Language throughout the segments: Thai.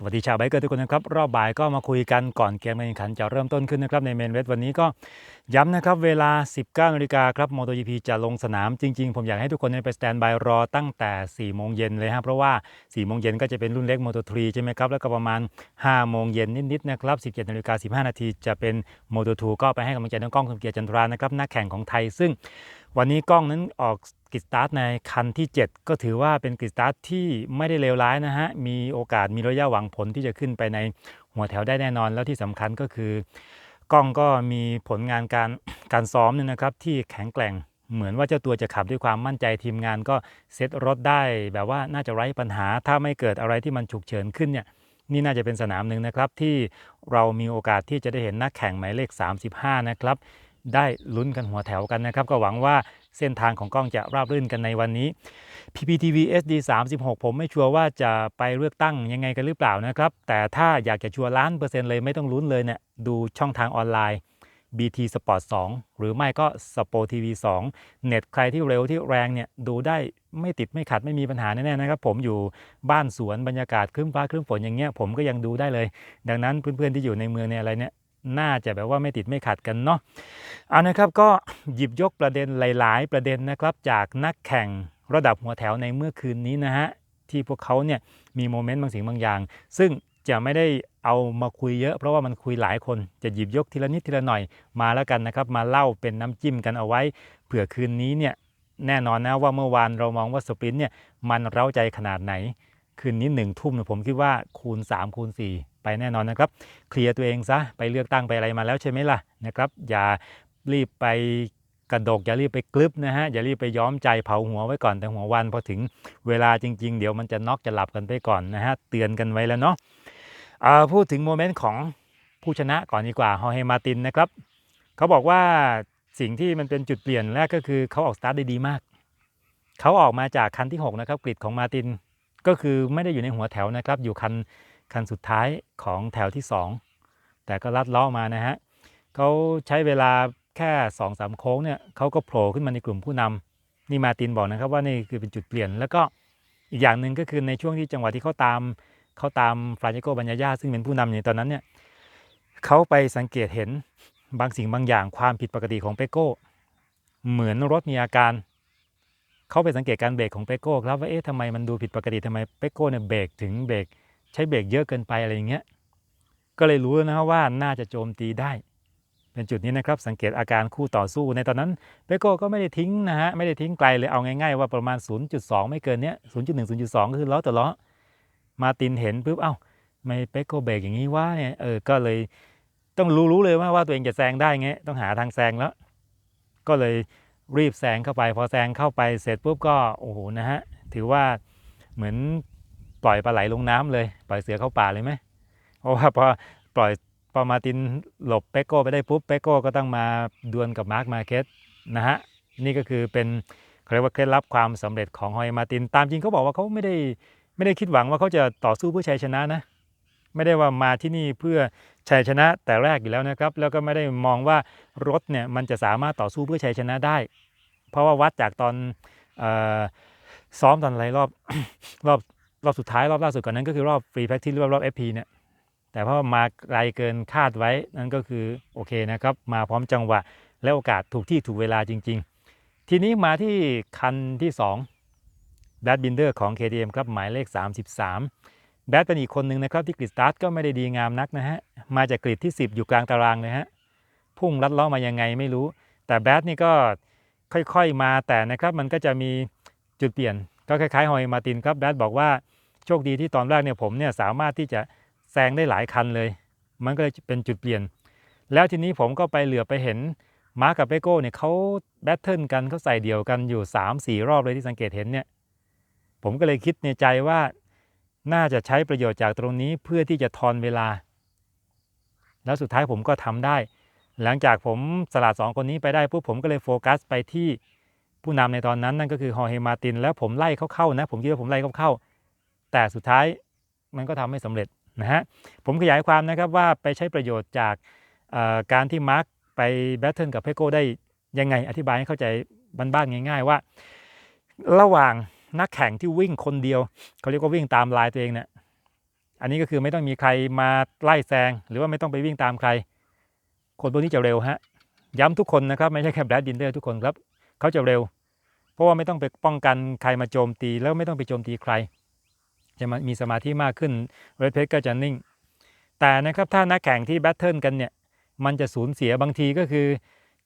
สวัสดีชาวไบเกอร์ทุกคนนะครับ รอบบ่ายก็มาคุยกันก่อนเกมการแข่งขันจะเริ่มต้นขึ้นนะครับ ในเมนเวทวันนี้ก็ย้ำนะครับ เวลา 19นาฬิกาครับ MotoGP จะลงสนามจริง ๆ ผมอยากให้ทุกคนไปสแตนบายรอตั้งแต่ 4 โมงเย็นเลยฮะเพราะว่า 4 โมงเย็นก็จะเป็นรุ่นเล็ก Moto3 ใช่ไหมครับ แล้วก็ประมาณ 5 โมงเย็นนิด ๆ นะครับ 17นาฬิกา15 นาทีจะเป็น Moto2 ก็ไปให้กำลังใจน้องก้องสมเกียรติจันทรานะครับนักแข่งของไทยซึ่งวันนี้กล้องนั้นออก กริดสตาร์ทในคันที่ 7 ก็ถือว่าเป็นกริดสตาร์ทที่ไม่ได้เลวร้ายนะฮะ มีโอกาสมีระยะหวังผลที่จะขึ้นไปในหัวแถวได้แน่นอน แล้วที่สำคัญก็คือกล้องก็มีผลงานการการซ้อมเนี่ยนะครับที่แข็งแกร่งเหมือนว่าเจ้าตัวจะขับด้วยความมั่นใจทีมงานก็เซตรถได้ แบบว่าน่าจะไร้ปัญหา ถ้าไม่เกิดอะไรที่มันฉุกเฉินขึ้นเนี่ยนี่น่าจะเป็นสนามหนึ่งนะครับที่เรามีโอกาสที่จะได้เห็นนักแข่งหมายเลข 35 นะครับได้ลุ้นกันหัวแถวกันนะครับ ก็หวังว่า เส้นทางของกล้องจะราบรื่นกันในวันนี้ PPTV SD 36 ผมไม่ชัวร์ว่าจะไปเลือกตั้งยังไงกันหรือเปล่านะครับ แต่ถ้าอยากจะชัวร์ล้านเปอร์เซ็นต์เลยไม่ต้องลุ้นเลยเนี่ยดูช่องทางออนไลน์ BT Sport 2 หรือไม่ก็ Sport TV 2 เน็ตใครที่เร็วที่แรงเนี่ยดูได้ไม่ติดไม่ขัดไม่มีปัญหาแน่ๆนะครับผมอยู่บ้านสวนบรรยากาศครึ้มฟ้าครึ้มฝนอย่างเงี้ยผมก็ยังดูได้เลย ดังนั้นเพื่อนๆที่อยู่ในเมืองเนี่ยอะไรเนี่ย น่าจะแบบว่าไม่ติดไม่ขัดกันเนาะเอานะครับก็หยิบยกประเด็นหลาย ๆ ประเด็นนะครับจากนักแข่งระดับหัวแถวในเมื่อคืนนี้นะฮะที่พวกเขาเนี่ยมีโมเมนต์บางสิ่งบางอย่าง ซึ่งจะไม่ได้เอามาคุยเยอะ เพราะว่ามันคุยหลายคนจะหยิบยกทีละนิดทีละหน่อยมาแล้วกันนะครับ มาเล่าเป็นน้ำจิ้มกันเอาไว้เผื่อคืนนี้เนี่ยแน่นอนนะว่าเมื่อวานเรามองว่าสปรินต์เนี่ยมันเร้าใจขนาดไหน คืนนี้หนึ่งทุ่มเนี่ยผมคิดว่าคูณ 3 คูณ 4 ไปแน่นอนนะครับ เคลียร์ตัวเองซะไปเลือกตั้งไปอะไรมาแล้วใช่ไหมล่ะนะครับ อย่ารีบไปกระดกอย่ารีบไปกลึบนะฮะอย่ารีบไปย้อมใจเผาหัวไว้ก่อนแต่หัววันพอถึงเวลาจริง ๆ เดี๋ยวมันจะน็อกจะหลับกันไปก่อนนะฮะเตือนกันไว้แล้วเนาะอ่าพูดถึงโมเมนต์ของผู้ชนะก่อนดีกว่าฮอเฮมาตินนะครับเขาบอกว่าสิ่งที่มันเป็นจุดเปลี่ยนแรกก็คือเขาออกสตาร์ทได้ดีมาก เขาออกมาจากคันที่ 6 นะครับกริดของมาติน ก็คือไม่ได้อยู่ในหัวแถวนะครับ อยู่คันคันสุดท้ายของแถวที่ 2 แต่ก็ลัดล้อมานะฮะเขาใช้เวลาแค่2อสามโค้งเนี่ยเขาก็โผล่ขึ้นมาในกลุ่มผู้นำนี่มาตินบอกนะครับว่านี่คือเป็นจุดเปลี่ยน แล้วก็อีกอย่างหนึ่งก็คือในช่วงที่จังหวะที่เขาตามเขาตามฟรานเจโกบัญญาญาซึ่งเป็นผู้นำในตอนนั้นเนี่ยเขาไปสังเกตเห็นบางสิ่งบางอย่างความผิดปกติของเปโก้ เหมือนรถมีอาการ เขาไปสังเกตการเบรกของเปโก้ครับว่าเอ๊ะทำไมมันดูผิดปกติทำไมเปโก้เนี่ยเบรกถึงเบรกใช้เบรกเยอะเกินไปอะไรอย่างเงี้ยก็เลยรู้นะครับว่าน่าจะโจมตีได้ เป็นจุดนี้นะครับสังเกตอาการคู่ต่อสู้ในตอนนั้นเปโก้ก็ไม่ได้ทิ้งนะฮะไม่ได้ทิ้งไกลเลยเอาง่ายๆว่าประมาณ 0.2 ไม่เกินเนี้ย0.1 0.2 ก็คือล้อต่อล้อมาตินเห็นปุ๊บเอ้าไม่เปโก้เบรกอย่างนี้ว่าเนี่ยเออก็เลยต้องรู้รู้เลยว่าว่าตัวเองจะแซงได้ไงต้องหาทางแซงแล้ว ก็เลย รีบแซงเข้าไป พอแซงเข้าไปเสร็จปุ๊บก็โอ้โหนะฮะถือว่าเหมือนปล่อยปลาไหลลงน้ำเลย ปล่อยเสือเข้าป่าเลยไหมเพราะว่าพอปล่อยพอมาตินหลบเปโก้ไปได้ปุ๊บเปโก้ก็ต้องมาดวลกับมาร์คมาเก็ตนะฮะนี่ก็คือเป็นเขาเรียกว่าเคล็ดลับความสำเร็จของฮอยมาติน ตามจริงเขาบอกว่าเขาไม่ได้ไม่ได้คิดหวังว่าเขาจะต่อสู้เพื่อชัยชนะนะ ไม่ได้ว่ามาที่นี่เพื่อชัยชนะแต่แรกอยู่แล้วนะครับ แล้วก็ไม่ได้มองว่ารถเนี่ยมันจะสามารถต่อสู้เพื่อชัยชนะได้ เพราะว่าวัดจากตอนออซ้อมตอนอะไรรอบรอบรอบสุดท้ายรอบล่าสุดก่อนนั้นก็คือรอบฟรีแพ็กที่รอบรอบ FP เนี่ยแต่พอมาไกลเกินคาดไว้นั่นก็คือโอเคนะครับ มาพร้อมจังหวะและโอกาสถูกที่ถูกเวลาจริง ๆ ทีนี้มาที่คันที่2แบดบินเดอร์ของ KTM ครับหมายเลข 33 แบดเป็นอีกคนหนึ่งนะครับที่กริดสตาร์ทก็ไม่ได้ดีงามนักนะฮะ มาจากกริดที่ 10 อยู่กลางตารางเลยฮะ พุ่งลัดล้อมายังไงไม่รู้ แต่แบดนี่ก็ค่อยๆมาแต่นะครับมันก็จะมีจุดเปลี่ยน ก็คล้ายๆฮอยมาตินครับแบดบอกว่าโชคดีที่ตอนแรกเนี่ยผมเนี่ยสามารถที่จะแซงได้หลายคันเลย มันก็เลยเป็นจุดเปลี่ยน แล้วทีนี้ผมก็ไปเหลือไปเห็นมาร์กับเปโก้เนี่ยเขาแบทเทิลกันเขาใส่เดี่ยวกันอยู่ 3-4 รอบเลยที่สังเกตเห็นเนี่ยผมก็เลยคิดในใจว่า น่าจะใช้ประโยชน์จากตรงนี้เพื่อที่จะทอนเวลา แล้วสุดท้ายผมก็ทำได้ หลังจากผมสลัดสองคนนี้ไปได้ปุ๊บผมก็เลยโฟกัสไปที่ผู้นำในตอนนั้นนั่นก็คือฮอเฮมาติน แล้วผมไล่เขาเข้านะ ผมคิดว่าผมไล่เขาเข้า แต่สุดท้ายมันก็ทำไม่สำเร็จนะฮะผมขยายความนะครับว่าไปใช้ประโยชน์จากการที่มาร์กไปแบทเทิลกับเพโก้ได้ยังไงอธิบายให้เข้าใจบ้านๆง่าย ๆ ว่า ระหว่าง นักแข่งที่วิ่งคนเดียวเขาเรียกว่าวิ่งตามลายตัวเองเนี่ยอันนี้ก็คือไม่ต้องมีใครมาไล่แซงหรือว่าไม่ต้องไปวิ่งตามใคร คนพวกนี้จะเร็วฮะย้ำทุกคนนะครับไม่ใช่แค่แบรดบินเดอร์ทุกคนครับเขาจะเร็ว เพราะว่าไม่ต้องไปป้องกันใครมาโจมตี แล้วไม่ต้องไปโจมตีใคร จะม,มีสมาธิมากขึ้นเรดเพจก็จะนิ่ง แต่นะครับถ้านักแข่งที่แบทเทิลกันเนี่ยมันจะสูญเสียบางทีก็คือ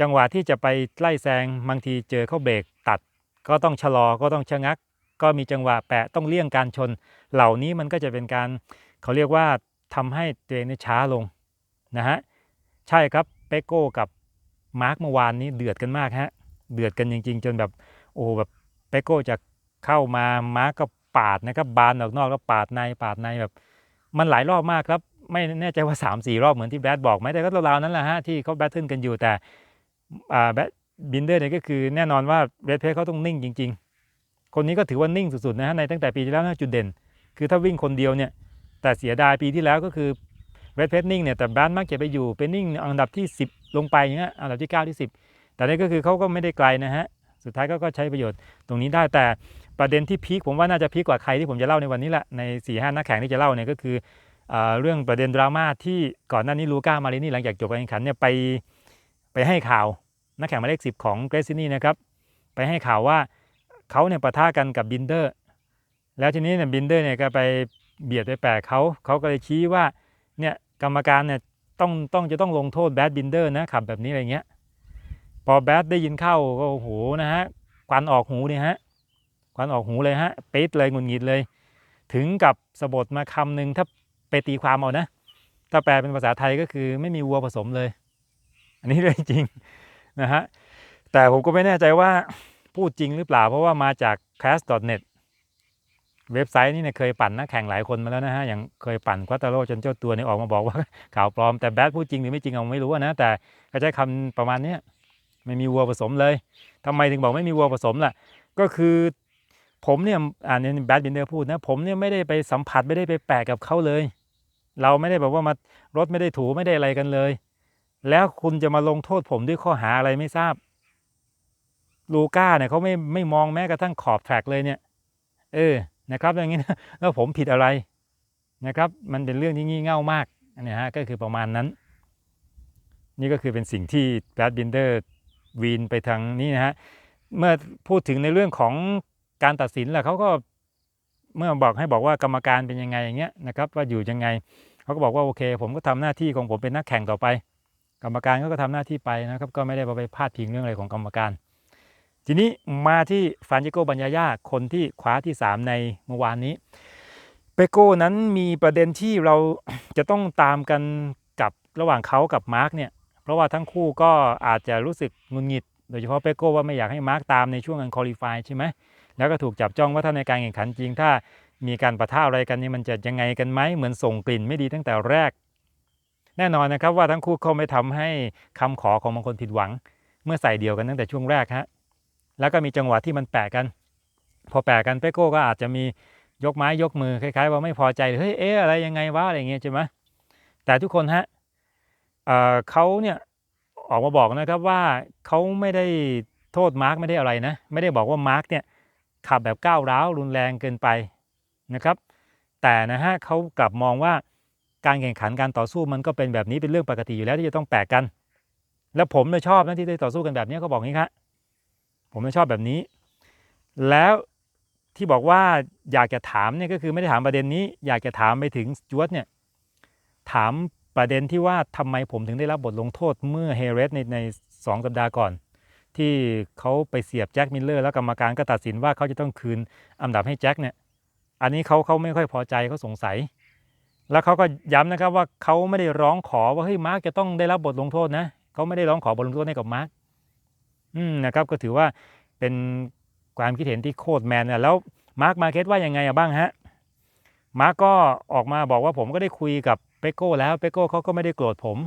จังหวะที่จะไปไล่แซงบางทีเจอเข้าเบรกตัด ก็ต้องชะลอก็ต้องชะงัก ก็มีจังหวะแปะต้องเลี่ยงการชน เหล่านี้มันก็จะเป็นการเขาเรียกว่าทำให้ตัวเองนี่ช้าลงนะฮะใช่ครับเปโก้กับมาร์กเมื่อวานนี้เดือดกันมากฮะเดือดกันจริง ๆ จนแบบโอ้แบบเปโก้จะเข้ามามาร์กก็ปาดนะครับบานออกนอกแล้วปาดในปาดในแบบ มันหลายรอบมากครับ ไม่แน่ใจว่า 3 4 รอบเหมือนที่แบดบอกไหมแต่ก็ราวๆนั้นแหละฮะที่เขาแบทเทิลกันอยู่แต่แบทบินเดอร์เนี่ยก็คือแน่นอนว่าเรดเพเขาต้องนิ่งจริง ๆ คนนี้ก็ถือว่านิ่งสุดๆนะฮะในตั้งแต่ปีที่แล้วนะจุดเด่น คือถ้าวิ่งคนเดียวเนี่ยแต่เสียดายปีที่แล้วก็คือเรดเพนิ่งเนี่ยแต่แบนมักจะไปอยู่เป็นนิ่งอันดับที่ 10 ลงไปอย่างเงี้ยอันดับที่ 9 ที่ 10 แต่นี่ก็คือเขาก็ไม่ได้ไกลนะฮะสุดท้ายก็ก็ใช้ประโยชน์ตรงนี้ได้แต่ประเด็นที่พีคผมว่าน่าจะพีคกว่าใครที่ผมจะเล่าในวันนี้แหละใน4ี่ห้านักแข่งที่จะเล่าเนี่ยก็คืออเรื่องประเด็นดราม่าที่ก่อนหน้านี้ลูก้ามารินี่หลังจากจบการแข่งขันเนี่ยไปไปให้ข่าวนักแข่งหมายเลขสิบของเกรซินี่นะครับไปให้ข่าวว่า เขาเนี่ยปะทะกันกับบินเดอร์ แล้วทีนี้เนี่ยบินเดอร์เนี่ยก็ไปเบียดไปแปะเขาเขาก็เลยชี้ว่าเนี่ยกรรมการเนี่ยต้องต้องจะต้องลงโทษแบดบินเดอร์นะขับแบบนี้อะไรเงี้ยพอแบดได้ยินเข้าก็โอ้โหนะฮะควันออกหูเนี่ยฮะควันออกหูเลยฮะปิดเลยงุดหงิดเลย ถึงกับสะบดมาคำหนึ่งถ้าไปตีความเอานะถ้าแปลเป็นภาษาไทยก็คือไม่มีวัวผสมเลย อันนี้เรื่องจริงนะฮะแต่ผมก็ไม่แน่ใจว่า พูดจริงหรือเปล่า เพราะว่ามาจาก class.net เว็บไซต์นี่เนี่ยเคยปั่นนักแข่งหลายคนมาแล้วนะฮะ อย่างเคยปั่นควาตาโรจนเจ้าตัวเนี่ยออกมาบอกว่าข่าวปลอม แต่แบดพูดจริงหรือไม่จริงเราไม่รู้นะ แต่ก็ใช้คำประมาณเนี้ยไม่มีวัวผสมเลยทำไมถึงบอกไม่มีวัวผสมล่ะ ก็คือผมเนี่ยอ่านในแบดบินเดอร์พูดนะ ผมเนี่ยไม่ได้ไปสัมผัสไม่ได้ไปแปะกับเขาเลย เราไม่ได้แบบว่ามารถไม่ได้ถูไม่ได้อะไรกันเลย แล้วคุณจะมาลงโทษผมด้วยข้อหาอะไรไม่ทราบ ลูก้าเนี่ยเขาไม่ไม่มองแม้กระทั่งขอบแทร็กเลยเนี่ย เออนะครับอย่างนี้นะแล้วผมผิดอะไรนะครับ มันเป็นเรื่องที่งี่เง่ามากนะฮะก็คือประมาณนั้น นี่ก็คือเป็นสิ่งที่แบดบินเดอร์วีนไปทางนี้นะฮะเมื่อพูดถึงในเรื่องของการตัดสินแหละเขาก็เมื่อบอกให้บอกว่ากรรมการเป็นยังไงอย่างเงี้ยนะครับว่าอยู่ยังไงเขาก็บอกว่าโอเค ผมก็ทำหน้าที่ของผมเป็นนักแข่งต่อไป กรรมการก็ทำหน้าที่ไปนะครับ ก็ไม่ได้ไปพาดพิงเรื่องอะไรของกรรมการ ทีนี้มาที่ฟานจิโกบัญญาญาคนที่คว้าที่ 3 ในเมื่อวานนี้ เปโก้นั้นมีประเด็นที่เราจะต้องตามกันกับระหว่างเขากับมาร์กเนี่ยเพราะว่าทั้งคู่ก็อาจจะรู้สึกงุนงิด โดยเฉพาะเปโก้ว่าไม่อยากให้มาร์กตามในช่วงการคอลี่ฟายใช่ไหมแล้วก็ถูกจับจ้องว่าถ้าในการแข่งขันจริง ถ้ามีการประท่าอะไรกันนี่มันจะยังไงกันไหมเหมือนส่งกลิ่นไม่ดีตั้งแต่แรก แน่นอนนะครับว่าทั้งคู่เขาไม่ทำให้คำขอของบางคนผิดหวัง เมื่อใส่เดียวกันตั้งแต่ช่วงแรกฮะ แล้วก็มีจังหวะที่มันแปะกัน พอแปะกันเปโก้ก็อาจจะมียกไม้ยกมือคล้าย ๆ ว่าไม่พอใจเฮ้ยเอ๊ะอะไรยังไงวะอะไรอย่างเงี้ยใช่ไหมแต่ทุกคนฮะเเขาเนี่ยออกมาบอกนะครับว่าเขาไม่ได้โทษมาร์กไม่ได้อะไรนะ ไม่ได้บอกว่ามาร์กเนี่ยขับแบบก้าวร้าวรุนแรงเกินไปนะครับ แต่นะฮะเขากลับมองว่าการแข่งขันการต่อสู้มันก็เป็นแบบนี้เป็นเรื่องปกติอยู่แล้วที่จะต้องแปะกัน แล้วผมเนี่ยชอบนะที่ได้ต่อสู้กันแบบนี้เขาบอกงี้ครับ ผมไม่ชอบแบบนี้ แล้วที่บอกว่าอยากจะถามเนี่ยก็คือไม่ได้ถามประเด็นนี้ อยากจะถามไปถึงจวดเนี่ยถามประเด็นที่ว่าทำไมผมถึงได้รับบทลงโทษเมื่อเฮเรสในในสองสัปดาห์ก่อน ที่เขาไปเสียบแจ็คมิลเลอร์แล้วกรรมการก็ตัดสินว่าเขาจะต้องคืนอันดับให้แจ็คเนี่ยอันนี้เขาเขาไม่ค่อยพอใจเขาสงสัย แล้วเขาก็ย้ำนะครับว่าเขาไม่ได้ร้องขอว่าเฮ้ยมาร์กจะต้องได้รับบทลงโทษนะเขาไม่ได้ร้องขอบทลงโทษให้กับมาร์ก อืมนะครับก็ถือว่าเป็นความคิดเห็นที่โคตรแมนนะแล้วมาร์คมาเก็ตว่ายังไงบ้างฮะมาร์กก็ออกมาบอกว่าผมก็ได้คุยกับเปโก้แล้วเปโก้เขาก็ไม่ได้โกรธผม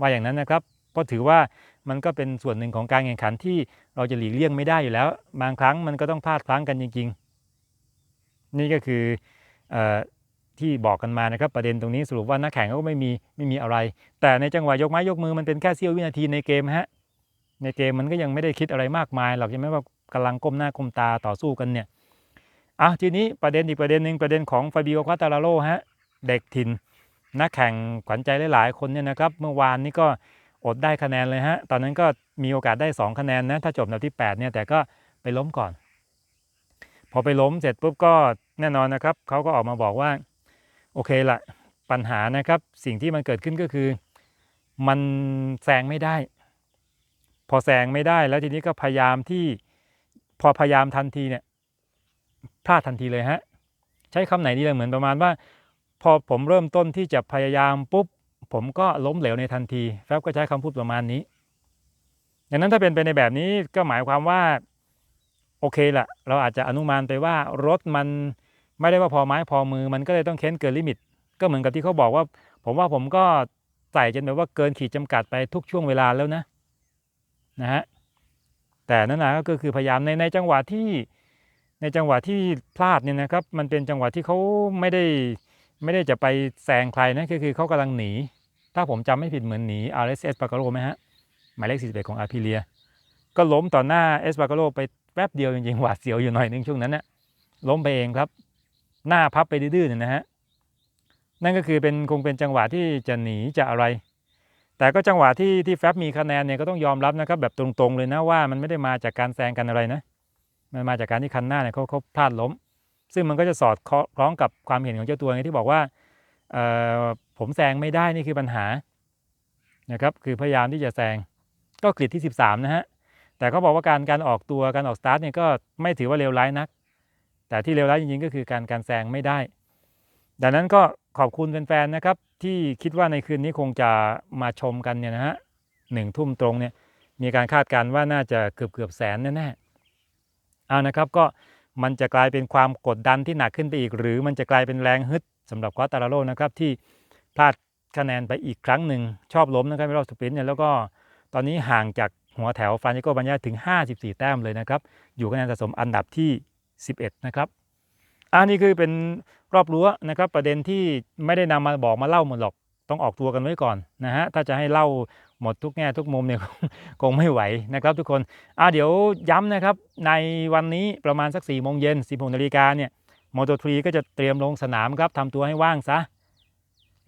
ว่าอย่างนั้นนะครับเพราะถือว่ามันก็เป็นส่วนหนึ่งของการแข่งขันที่เราจะหลีกเลี่ยงไม่ได้อยู่แล้ว บางครั้งมันก็ต้องพลาดพลั้งกันจริง ๆ นี่ก็คืออที่บอกกันมานะครับประเด็นตรงนี้สรุปว่านักแข่งก็ไม่มีไม่มีอะไร แต่ในจังหวะยกไม้ยกมือมันเป็นแค่เสี้ยววินาทีในเกมฮะ ในเกมมันก็ยังไม่ได้คิดอะไรมากมายหรอกใช่ไหมว่ากำลังก้มหน้าก้มตาต่อสู้กันเนี่ยอะทีนี้ประเด็นอีกประเด็นหนึ่งประเด็นของฟาบิโอควาตาลาโลฮะเด็กถิ่นนักแข่งขวัญใจหลายๆคนเนี่ยนะครับ เมื่อวานนี้ก็อดได้คะแนนเลยฮะ ตอนนั้นก็มีโอกาสได้ 2 คะแนนนะ ถ้าจบอันดับที่ 8 เนี่ย แต่ก็ไปล้มก่อน พอไปล้มเสร็จปุ๊บก็แน่นอนนะครับ เขาก็ออกมาบอกว่า โอเคละปัญหานะครับ สิ่งที่มันเกิดขึ้นก็คือ มันแซงไม่ได้ พอแซงไม่ได้แล้วทีนี้ก็พยายามที่พอพยายามทันทีเนี่ยพลาดทันทีเลยฮะ ใช้คำไหนดีเลยเหมือนประมาณว่า พอผมเริ่มต้นที่จะพยายามปุ๊บ ผมก็ล้มเหลวในทันทีแฟบก็ใช้คำพูดประมาณนี้ดังนั้นถ้าเป็นไปในแบบนี้ก็หมายความว่า โอเคละเราอาจจะอนุมานไปว่ารถมันไม่ได้ว่าพอไม้พอมือ มันก็เลยต้องเค้นเกินลิมิต ก็เหมือนกับที่เขาบอกว่า ผมว่าผมก็ใส่จนแบบว่าเกินขีดจำกัดไปทุกช่วงเวลาแล้วนะ นะฮะแต่นั่นนะก็คือพยายามในในจังหวะที่ในจังหวะที่พลาดเนี่ยนะครับ มันเป็นจังหวะที่เขาไม่ได้ไม่ได้จะไปแซงใครนะคือคือเขากำลังหนี ถ้าผมจำไม่ผิดเหมือนหนี RSS ปากาโลไหมฮะหมายเลข41ของอาพิเลีย ก็ล้มต่อหน้าเอสปากาโลไปแป๊บเดียวจริงๆหวาดเสียวอยู่หน่อยนึงช่วงนั้นนะล้มไปเองครับ หน้าพับไปดื้อๆเนี่ยนะฮะนั่นก็คือเป็นคงเป็นจังหวะที่จะหนีจะอะไร แต่ก็จังหวะที่ที่แฟบมีคะแนนเนี่ยก็ต้องยอมรับนะครับแบบตรงๆเลยนะว่ามันไม่ได้มาจากการแซงกันอะไรนะ มันมาจากการที่คันหน้าเนี่ยเขาเขาพลาดล้ม ซึ่งมันก็จะสอดคล้องกับความเห็นของเจ้าตัวไงที่บอกว่าผมแซงไม่ได้นี่คือปัญหานะครับคือพยายามที่จะแซงก็กริดที่ 13 นะฮะแต่เขาบอกว่าการการออกตัวการออกสตาร์ทเนี่ยก็ไม่ถือว่าเลวร้ายนัก แต่ที่เลวร้ายจริงๆก็คือการการแซงไม่ได้ ดังนั้นก็ขอบคุณแฟนๆนะครับ ที่คิดว่าในคืนนี้คงจะมาชมกันเนี่ยนะฮะหนึ่งทุ่มตรงเนี่ยมีการคาดการณ์ว่าน่าจะเกือบเกือบแสนแน่ๆเอานะครับก็มันจะกลายเป็นความกดดันที่หนักขึ้นไปอีก หรือมันจะกลายเป็นแรงฮึดสำหรับควาตาราโลนะครับที่พลาดคะแนนไปอีกครั้งหนึ่งชอบล้มนะครับในรอบสปรินต์เนี่ยแล้วก็ตอนนี้ห่างจากหัวแถวฟรานซิโกบัญญาถึง 54 แต้มเลยนะครับ อยู่คะแนนสะสมอันดับที่ 11 นะครับ อันนี้คือเป็นรอบรั้วนะครับ ประเด็นที่ไม่ได้นำมาบอกมาเล่าหมดหรอกต้องออกตัวกันไว้ก่อนนะฮะถ้าจะให้เล่าหมดทุกแง่ทุกมุมเนี่ยคงไม่ไหวนะครับ ทุกคนอ่าเดี๋ยวย้ำนะครับในวันนี้ประมาณสัก4ี่โมงเย็น16นาฬิกาเนี่ยมอเตอร์ทรีก็จะเตรียมลงสนามครับทำตัวให้ว่างซะ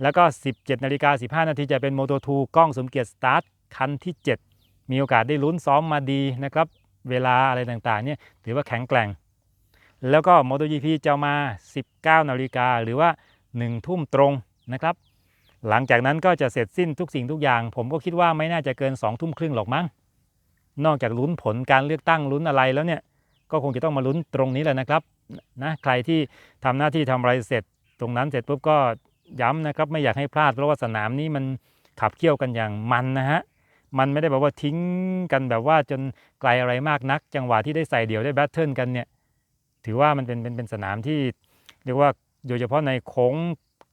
แล้วก็ 17นาฬิกา15 นาทีจะเป็นโมโตทูกล้องสมเกียรติสตาร์ทคันที่ 7 มีโอกาสได้ลุ้นซ้อมมาดีนะครับ เวลาอะไรต่างๆเนี่ยถือว่าแข็งแกร่ง แล้วก็ MotoGP จะมา 19 นาฬิกาหรือว่า 1 ทุ่มตรงนะครับ หลังจากนั้นก็จะเสร็จสิ้นทุกสิ่งทุกอย่าง ผมก็คิดว่าไม่น่าจะเกิน 2 ทุ่มครึ่งหรอกมั้ง นอกจากลุ้นผลการเลือกตั้งลุ้นอะไรแล้วเนี่ย ก็คงจะต้องมาลุ้นตรงนี้แหละนะครับนะใครที่ทำหน้าที่ทำอะไรเสร็จ ตรงนั้นเสร็จปุ๊บก็ย้ำนะครับไม่อยากให้พลาดเพราะว่าสนามนี้มันขับเคี่ยวกันอย่างมันนะฮะมันไม่ได้แบบว่าทิ้งกันแบบว่าจนไกลอะไรมากนัก จังหวะที่ได้ใส่เดี่ยวได้แบทเทิลกันเนี่ย ถือว่ามันเป็นเป็นเป็นสนามที่เรียกว่าโดยเฉพาะในโค้ง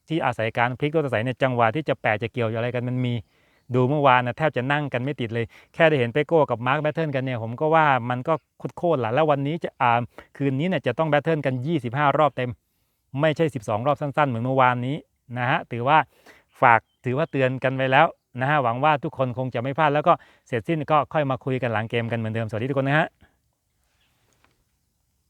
ที่อาศัยการพลิกรถอาศัยในจังหวะที่จะแปะจะเกี่ยวอะไรกันมันมีดูเมื่อวานนะแทบจะนั่งกันไม่ติดเลย แค่ได้เห็นเปโก้กับมาร์คแบทเทิลกันเนี่ยผมก็ว่ามันก็โคตรละแล้ววันนี้จะอ่าคืนนี้เนี่ยจะต้องแบทเทิลกัน 25 รอบเต็ม ไม่ใช่ 12 รอบสั้นๆ เหมือนเมื่อวานนี้นะฮะถือว่าฝากถือว่าเตือนกันไปแล้วนะฮะหวังว่าทุกคนคงจะไม่พลาดแล้วก็เสร็จสิ้นก็ค่อยมาคุยกันหลังเกมกันเหมือนเดิมสวัสดีทุกคนนะฮะ